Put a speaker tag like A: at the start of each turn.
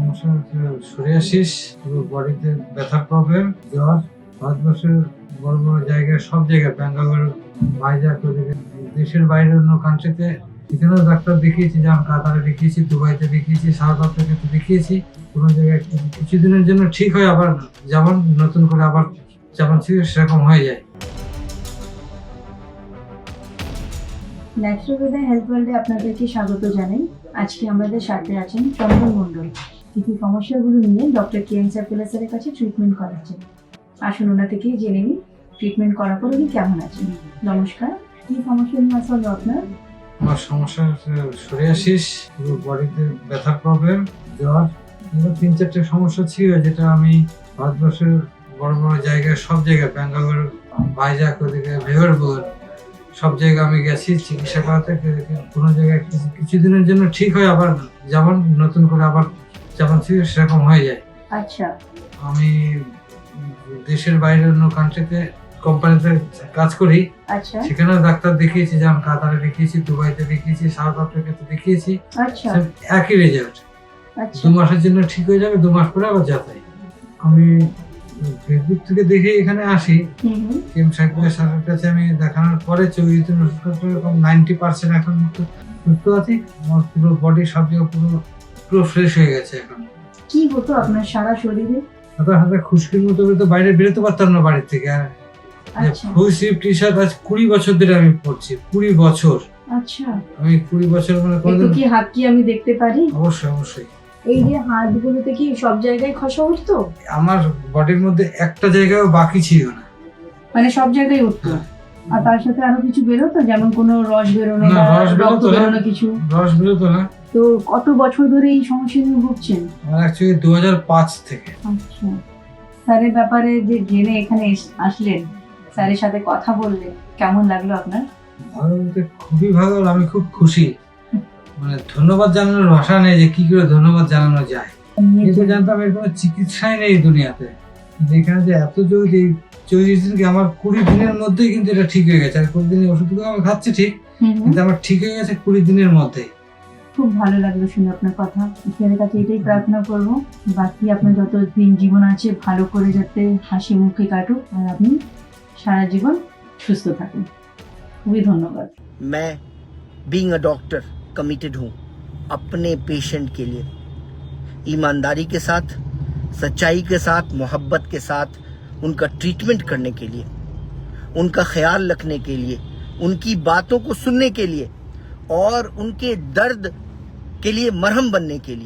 A: সমস্যা হচ্ছে সোরিয়াসিস বডিতে ব্যথার প্রবলেম জ্বর ভারতবর্ষের বড় বড় জায়গায়, সব জায়গায় ব্যাঙ্গালোর ভাইজাগ ওদিকে। দেশের বাইরে অন্য কান্ট্রিতে এখানেও ডাক্তার দেখিয়েছি, যেমন কাতারে দেখিয়েছি, দুবাইতে দেখিয়েছি, সাউথ আফ্রিকাতে দেখিয়েছি, কোনো জায়গায় কিছুদিনের জন্য ঠিক হয়, আবার যেমন নতুন করে আবার যেমন ছিল, সেরকম হয়ে যায়।
B: ন্যাচুরাল হেলথ ওয়ার্ল্ডে আপনাদেরকে স্বাগত জানাই। আজকে আমাদের সাথে আছেন চন্দন মণ্ডল। কিছু সমস্যাগুলো নিয়ে ডক্টর কে এম স্যার কাছে ট্রিটমেন্ট করাচ্ছেন। আসুন ওনা থেকেই জেনে নিই ট্রিটমেন্ট করার পর উনি কেমন আছেন। নমস্কার, কি সমস্যা নিয়ে আসলে আপনার?
A: আমার সমস্যা সোরিয়াসিস বডিতে ব্যথার প্রবলেম জ্বর তিন চারটে সমস্যা ছিল যেটা আমি ভারতবর্ষের বড় বড় জায়গায়, সব জায়গায়, ব্যাঙ্গালোর ভাইজাগ ওদিকে ভেগরপুর সব জায়গায় আমি গেছি, চিকিৎসা করাতে কোনো জায়গায় কিছু- কিছুদিনের জন্য ঠিক হয়, আবার যেমন নতুন করে আবার যেমন ছিল সেরকম হয়ে যায়।
B: আচ্ছা।
A: আমি দেশের বাইরে অন্য কান্ট্রিতে কোম্পানিতে কাজ করি।
B: আচ্ছা।
A: সেখানেও ডাক্তার দেখিয়েছি যেমন কাতারে দেখিয়েছি দুবাইতে দেখিয়েছি সাউথ আফ্রিকাতে দেখিয়েছি।
B: আচ্ছা।
A: একই রেজাল্ট
B: আচ্ছা।
A: দু মাসের জন্য ঠিক হয়ে যাবে দু মাস পরে আবার যাতাই আমি ফেসবুক থেকে দেখে এখানে আসি। কেম সাইকুলের স্যারের কাছে আমি দেখানোর পরে এরকম নাইনটি পার্সেন্ট এখন সুস্থ আছি। আমার পুরো বডি সব পুরো পুরো ফ্রেশ হয়ে গেছে এখন।
B: কি হতো আপনার সারা শরীরে?
A: হাতে হাতে খুশকির মতো তো বাইরে বেরোতে পারতাম না বাড়ির থেকে আর ফুল স্লিভ টি শার্ট আজ কুড়ি বছর ধরে আমি পরছি কুড়ি বছর।
B: আচ্ছা।
A: আমি কুড়ি বছর মানে কোনোদিন
B: কি হাত কি আমি দেখতে পারি?
A: অবশ্যই অবশ্যই।
B: এই যে হাতগুলোতে কি সব জায়গায় খসা উঠতো?
A: আমার বডির মধ্যে একটা জায়গাও বাকি ছিল না।
B: মানে সব জায়গায় উঠতো? আর তার সাথে আরও কিছু বেরোতো? যেমন কোনো রস বেরোনো
A: না, রস বেরোতো না।
B: কিছু?
A: রস বেরোতো না।
B: তো কত বছর ধরে এই সমস্যা নিয়ে ভুগছেন?
A: আমার অ্যাকচুয়ালি দু হাজার পাঁচ থেকে।
B: আচ্ছা। স্যারের ব্যাপারে যে জেনে এখানে এস- আসলেন স্যারের সাথে কথা বললেন কেমন লাগল আপনার?
A: আমার বলতে খুবই ভালো আর আমি খুব খুশি। মানে ধন্যবাদ জানানোর ভাষা নেই যে কি করে ধন্যবাদ জানানো যায়। কিন্তু জানতাম এর কোনো চিকিৎসাই নেই এই দুনিয়াতে। কিন্তু এখানে যে এত জলদি চল্লিশ দিনকে আমার কুড়ি দিনের মধ্যেই কিন্তু এটা ঠিক হয়ে গেছে। আর কুড়ি দিনের ওষুধগুলো আমি খাচ্ছি ঠিক
B: হুম হুম।
A: কিন্তু আমার ঠিক হয়ে গেছে কুড়ি দিনের মধ্যেই।
B: খুব ভালো লাগলো শুনে আপনার কথা ঈশ্বরের কাছে এটাই প্রার্থনা করব বাকি আপনার যত দিন জীবন আছে ভালো করে যাতে হাসি মুখে কাটুক আর আপনি সারা জীবন সুস্থ থাকুন খুবই ধন্যবাদ
C: मैं बीइंग अ डॉक्टर कमिटेड हूँ अपने पेशेंट के लिए ईमानदारी के साथ सच्चाई के साथ मोहब्बत के साथ उनका ट्रीटमेंट करने के लिए उनका ख्याल रखने के लिए उनकी बातों को सुनने के लिए और उनके दर्द के लिए मरहम बनने के लिए।